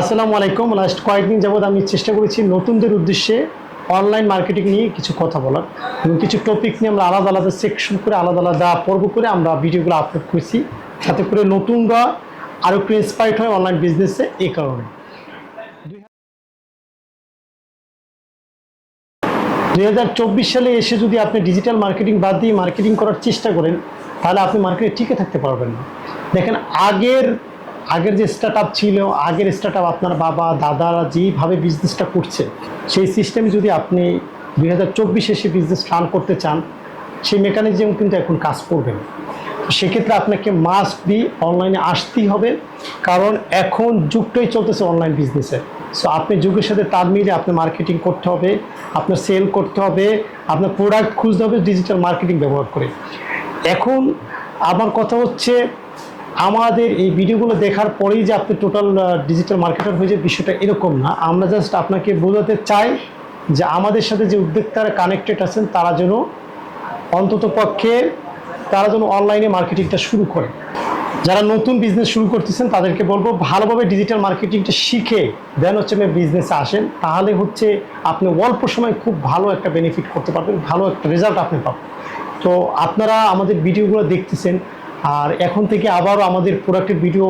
আসসালামু আলাইকুম। লাস্ট কয়েকদিন যাবৎ আমি চেষ্টা করেছি নতুনদের উদ্দেশ্যে অনলাইন মার্কেটিং নিয়ে কিছু কথা বলার এবং কিছু টপিক নিয়ে আমরা আলাদা আলাদা সেকশন করে, আলাদা আলাদা পর্ব করে আমরা ভিডিওগুলো আপলোড করছি। যাতে করে নতুনরা আরও একটু ইন্সপায়ার্ড হয় অনলাইন বিজনেসে এই কারণে। দুই হাজার চব্বিশ সালে এসে যদি আপনি ডিজিটাল মার্কেটিং বাদ দিয়ে মার্কেটিং করার চেষ্টা করেন, তাহলে আপনি মার্কেটে টিকে থাকতে পারবেন না। দেখেন আগের আগের যে স্টার্ট আপ ছিল, আগের স্টার্ট আপ আপনার বাবা, দাদারা যেইভাবে বিজনেসটা করছে, সেই সিস্টেমে যদি আপনি দুই হাজার চব্বিশে এসে বিজনেস রান করতে চান, সেই মেকানিজম কিন্তু এখন কাজ করবে সেক্ষেত্রে আপনাকে মাস্ট বি অনলাইনে আসতেই হবে, কারণ এখন যুগটাই চলতেছে অনলাইন বিজনেসে সো আপনি যুগের সাথে তাল মিলিয়ে আপনি মার্কেটিং করতে হবে, আপনার সেল করতে হবে, আপনার প্রোডাক্ট খুঁজতে হবে ডিজিটাল মার্কেটিং ব্যবহার করে। এখন আমার কথা হচ্ছে আমাদের এই ভিডিওগুলো দেখার পরেই যে আপনি টোটাল ডিজিটাল মার্কেটার হয়ে যায় বিষয়টা এরকম না, আমরা জাস্ট আপনাকে বোঝাতে চাই যে আমাদের সাথে যে উদ্যোক্তারা কানেক্টেড আছেন, তারা যেন অন্তত পক্ষে তারা যেন অনলাইনে মার্কেটিংটা শুরু করে। যারা নতুন বিজনেস শুরু করতেছেন, তাদেরকে বলব ভালোভাবে ডিজিটাল মার্কেটিংটা শিখে দেন হচ্ছে আপনি বিজনেসে আসেন, তাহলে হচ্ছে আপনি অল্প সময় খুব ভালো একটা বেনিফিট করতে পারবেন, ভালো একটা রেজাল্ট আপনি পাবেন। তো আপনারা আমাদের ভিডিওগুলো দেখতেছেন আর এখন থেকে আবারও আমাদের প্রোডাক্টের ভিডিও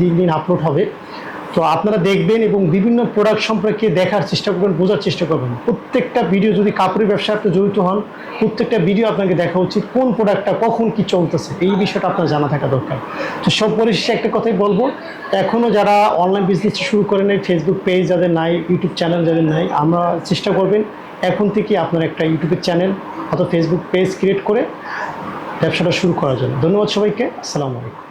দিন দিন আপলোড হবে। তো আপনারা দেখবেন এবং বিভিন্ন প্রোডাক্ট সম্পর্কে দেখার চেষ্টা করবেন, বোঝার চেষ্টা করবেন। প্রত্যেকটা ভিডিও যদি কাপড়ের ব্যবসায় আপনি জড়িত হন, প্রত্যেকটা ভিডিও আপনাকে দেখা উচিত, কোন প্রোডাক্টটা কখন কি চলতেছে, এই বিষয়টা আপনার জানা থাকা দরকার। তো সব পরিশেষে একটা কথাই বলব এখনও যারা অনলাইন বিজনেস শুরু করে নেই ফেসবুক পেজ যাদের নাই ইউটিউব চ্যানেল যাদের নাই, আমরা চেষ্টা করবেন এখন থেকে আপনার একটা ইউটিউবের চ্যানেল অথবা ফেসবুক পেজ ক্রিয়েট করে ব্যবসাটা শুরু করার জন্য। ধন্যবাদ সবাইকে। আসসালামু আলাইকুম।